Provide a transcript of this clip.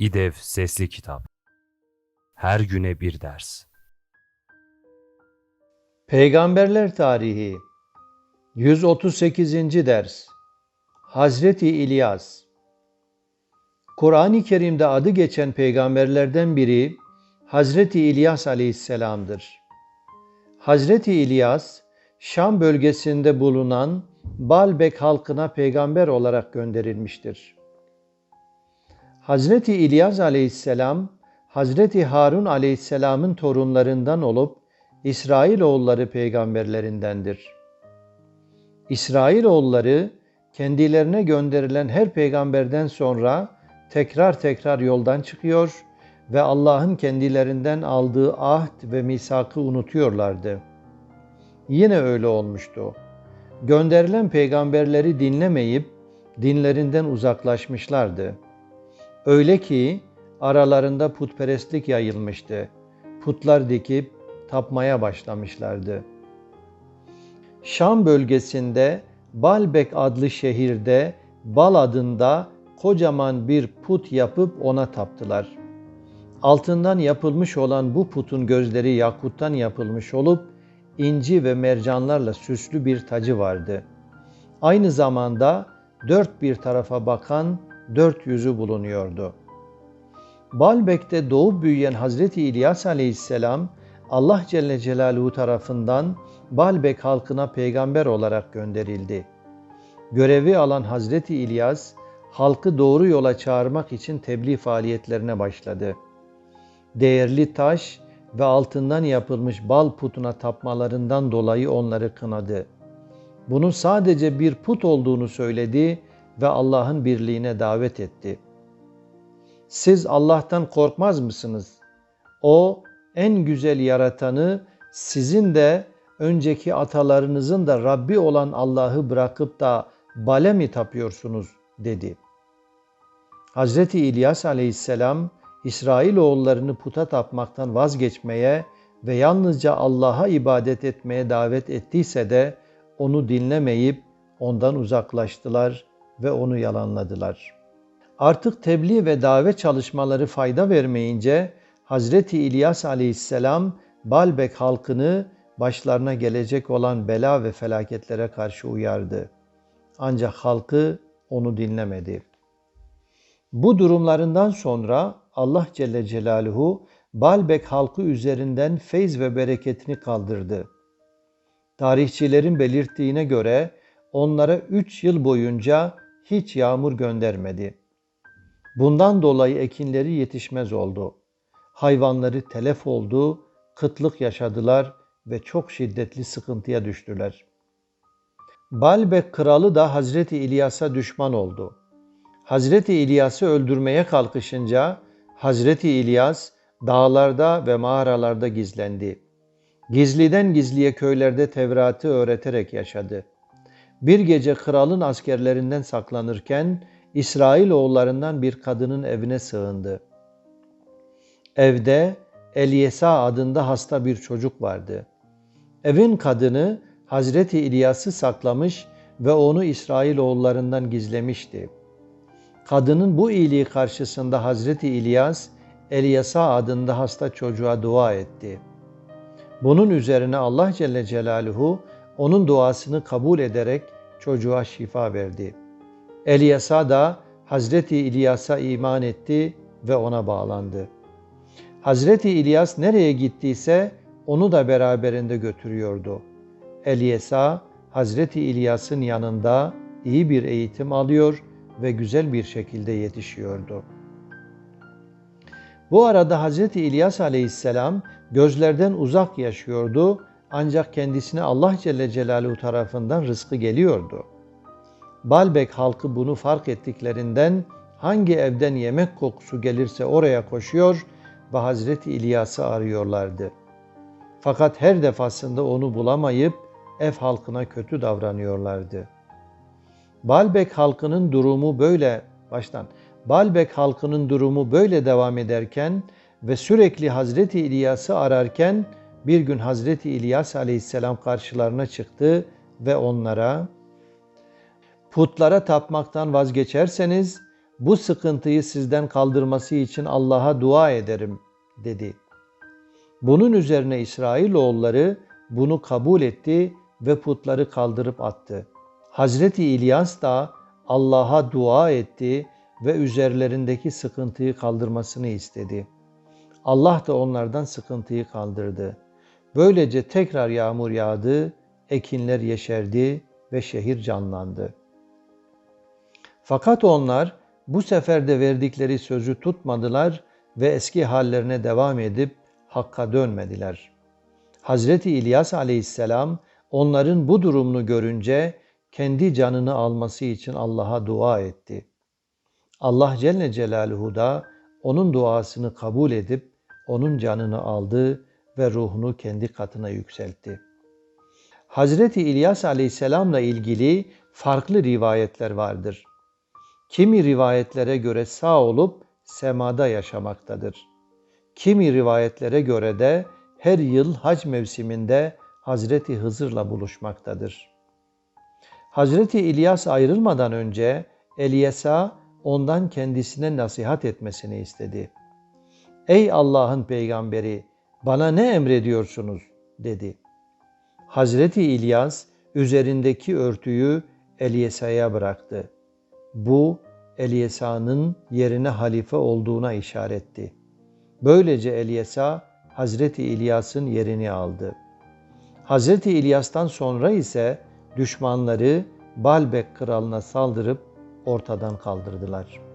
İDEV Sesli Kitap Her güne bir ders Peygamberler Tarihi 138. ders Hazreti İlyas Kur'an-ı Kerim'de adı geçen peygamberlerden biri Hazreti İlyas Aleyhisselam'dır. Hazreti İlyas, Şam bölgesinde bulunan Balbek halkına peygamber olarak gönderilmiştir. Hazreti İlyas Aleyhisselam, Hazreti Harun Aleyhisselam'ın torunlarından olup İsrailoğulları peygamberlerindendir. İsrailoğulları kendilerine gönderilen her peygamberden sonra tekrar tekrar yoldan çıkıyor ve Allah'ın kendilerinden aldığı ahd ve misakı unutuyorlardı. Yine öyle olmuştu. Gönderilen peygamberleri dinlemeyip dinlerinden uzaklaşmışlardı. Öyle ki aralarında putperestlik yayılmıştı. Putlar dikip tapmaya başlamışlardı. Şam bölgesinde Balbek adlı şehirde Bal adında kocaman bir put yapıp ona taptılar. Altından yapılmış olan bu putun gözleri yakuttan yapılmış olup inci ve mercanlarla süslü bir tacı vardı. Aynı zamanda dört bir tarafa bakan dört yüzü bulunuyordu. Balbek'te doğup büyüyen Hazreti İlyas aleyhisselam Allah Celle Celaluhu tarafından Balbek halkına peygamber olarak gönderildi. Görevi alan Hazreti İlyas, halkı doğru yola çağırmak için tebliğ faaliyetlerine başladı. Değerli taş ve altından yapılmış bal putuna tapmalarından dolayı onları kınadı. Bunun sadece bir put olduğunu söyledi ve Allah'ın birliğine davet etti. Siz Allah'tan korkmaz mısınız? O en güzel yaratanı sizin de önceki atalarınızın da Rabbi olan Allah'ı bırakıp da bale mi tapıyorsunuz dedi. Hazreti İlyas aleyhisselam İsrailoğullarını puta tapmaktan vazgeçmeye ve yalnızca Allah'a ibadet etmeye davet ettiyse de onu dinlemeyip ondan uzaklaştılar ve onu yalanladılar. Artık tebliğ ve davet çalışmaları fayda vermeyince Hazreti İlyas aleyhisselam Balbek halkını başlarına gelecek olan bela ve felaketlere karşı uyardı. Ancak halkı onu dinlemedi. Bu durumlarından sonra Allah Celle Celaluhu Balbek halkı üzerinden feyz ve bereketini kaldırdı. Tarihçilerin belirttiğine göre onlara üç yıl boyunca hiç yağmur göndermedi. Bundan dolayı ekinleri yetişmez oldu. Hayvanları telef oldu, kıtlık yaşadılar ve çok şiddetli sıkıntıya düştüler. Balbek kralı da Hazreti İlyas'a düşman oldu. Hazreti İlyas'ı öldürmeye kalkışınca Hazreti İlyas dağlarda ve mağaralarda gizlendi. Gizliden gizliye köylerde Tevrat'ı öğreterek yaşadı. Bir gece kralın askerlerinden saklanırken İsrail oğullarından bir kadının evine sığındı. Evde Elyesa adında hasta bir çocuk vardı. Evin kadını Hazreti İlyas'ı saklamış ve onu İsrail oğullarından gizlemişti. Kadının bu iyiliği karşısında Hazreti İlyas, Elyasa adında hasta çocuğa dua etti. Bunun üzerine Allah Celle Celaluhu onun duasını kabul ederek çocuğa şifa verdi. Elyasa da Hazreti İlyas'a iman etti ve ona bağlandı. Hazreti İlyas nereye gittiyse onu da beraberinde götürüyordu. Elyesa Hazreti İlyas'ın yanında iyi bir eğitim alıyor ve güzel bir şekilde yetişiyordu. Bu arada Hazreti İlyas aleyhisselam gözlerden uzak yaşıyordu ancak kendisine Allah Celle Celaluhu tarafından rızkı geliyordu. Balbek halkı bunu fark ettiklerinden hangi evden yemek kokusu gelirse oraya koşuyor ve Hazreti İlyas'ı arıyorlardı. Fakat her defasında onu bulamayıp ev halkına kötü davranıyorlardı. Balbek halkının durumu böyle baştan Balbek halkının durumu böyle devam ederken ve sürekli Hazreti İlyas'ı ararken bir gün Hazreti İlyas aleyhisselam karşılarına çıktı ve onlara putlara tapmaktan vazgeçerseniz bu sıkıntıyı sizden kaldırması için Allah'a dua ederim dedi. Bunun üzerine İsrailoğulları bunu kabul etti ve putları kaldırıp attı. Hazreti İlyas da Allah'a dua etti ve üzerlerindeki sıkıntıyı kaldırmasını istedi. Allah da onlardan sıkıntıyı kaldırdı. Böylece tekrar yağmur yağdı, ekinler yeşerdi ve şehir canlandı. Fakat onlar bu sefer de verdikleri sözü tutmadılar ve eski hallerine devam edip Hakk'a dönmediler. Hazreti İlyas aleyhisselam onların bu durumunu görünce kendi canını alması için Allah'a dua etti. Allah Celle Celaluhu da onun duasını kabul edip onun canını aldı ve ruhunu kendi katına yükseltti. Hazreti İlyas aleyhisselamla ilgili farklı rivayetler vardır. Kimi rivayetlere göre sağ olup semada yaşamaktadır. Kimi rivayetlere göre de her yıl hac mevsiminde Hazreti Hızır'la buluşmaktadır. Hazreti İlyas ayrılmadan önce Elyesa ondan kendisine nasihat etmesini istedi. Ey Allah'ın peygamberi bana ne emrediyorsunuz dedi. Hazreti İlyas üzerindeki örtüyü Elyesa'ya bıraktı. Bu Elyesa'nın yerine halife olduğuna işaretti. Böylece Elyesa Hazreti İlyas'ın yerini aldı. Hazreti İlyas'tan sonra ise düşmanları Balbek kralına saldırıp ortadan kaldırdılar.''